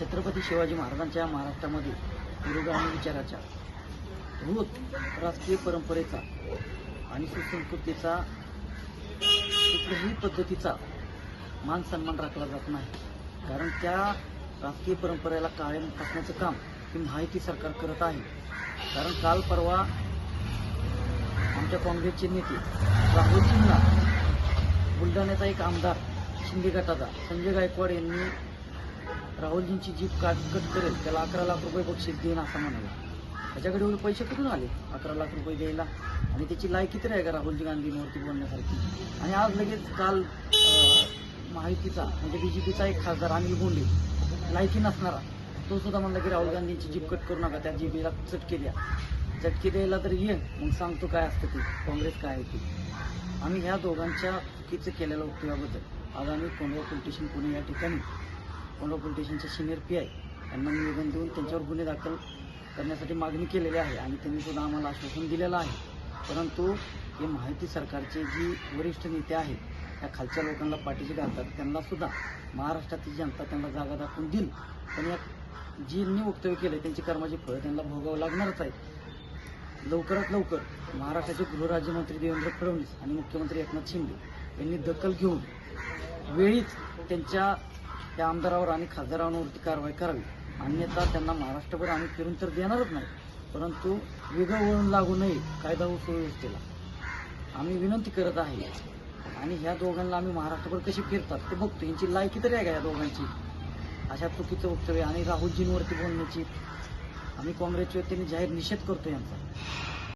छत्रपती शिवाजी महाराजांच्या महाराष्ट्रामध्ये पुरोगामी विचाराच्या रोज राजकीय परंपरेचा आणि सुसंस्कृतीचा कुठल्याही पद्धतीचा मान सन्मान राखला जात नाही. कारण त्या राजकीय परंपरेला कायम टाकण्याचं काम ही माहिती सरकार करत आहे. कारण काल परवा आमच्या काँग्रेसचे नेते राहुलजींना बुलढाण्याचा एक आमदार शिंदे गटाचा संजय गायकवाड यांनी राहुलजींची जीप काट कट करेल त्याला अकरा लाख रुपये बक्षीस देईन असं म्हणाला. त्याच्याकडे एवढे पैसे कुठून आले? अकरा लाख रुपये द्यायला. आणि त्याची लायकी तर आहे का राहुलजी गांधींवरती बोलण्यासारखी? आणि आज लगेच काल माहितीचा म्हणजे बी जे पीचा एक खासदार अनिल बोंडे लायकी नसणारा तो सुद्धा म्हणला की राहुल गांधींची जीप कट करू नका त्या जीबीला चटके द्या. चटके द्यायला तर ये मग सांगतो काय असतं ते. काँग्रेस काय आहे ते. आम्ही ह्या दोघांच्या चुकीचं केलेल्या उपयोगाबद्दल आज आम्ही कोंडवा पोलीस पुणे या ठिकाणी कोंडवा स्टेशनचे सिनियर पी आय यांना निवेदन देऊन त्यांच्यावर गुन्हे दाखल करण्यासाठी मागणी केलेली आहे आणि त्यांनी सुद्धा आम्हाला आश्वासन दिलेलं आहे. परंतु हे माहिती सरकारचे जी वरिष्ठ नेते आहेत त्या खालच्या लोकांना पाठीशी घालतात. त्यांनासुद्धा महाराष्ट्रातील जनता त्यांना जागा दाखवून देईल. पण या जींनी वक्तव्य केलं त्यांची कर्माची फळं त्यांना भोगावं लागणारच आहे लवकरात लवकर महाराष्ट्राचे गृहराज्यमंत्री देवेंद्र फडणवीस आणि मुख्यमंत्री एकनाथ शिंदे यांनी दखल घेऊन वेळीच त्यांच्या त्या आमदारावर आणि खासदारांवरती कारवाई करावी. अन्यथा त्यांना महाराष्ट्रभर आम्ही फिरून तर देणारच नाही. परंतु वेगळं वळण लागू नये कायदा व सुव्यवस्थेला. आम्ही विनंती करत आहे. आणि ह्या दोघांना आम्ही महाराष्ट्रभर कशी फिरतात ते बघतो. यांची लायकी तरी आहे का या दोघांची? अशा चुकीचं वक्तव्य. आणि राहुलजींवरती बोलण्याची आम्ही काँग्रेसच्या वतीने जाहीर निषेध करतो यांचा.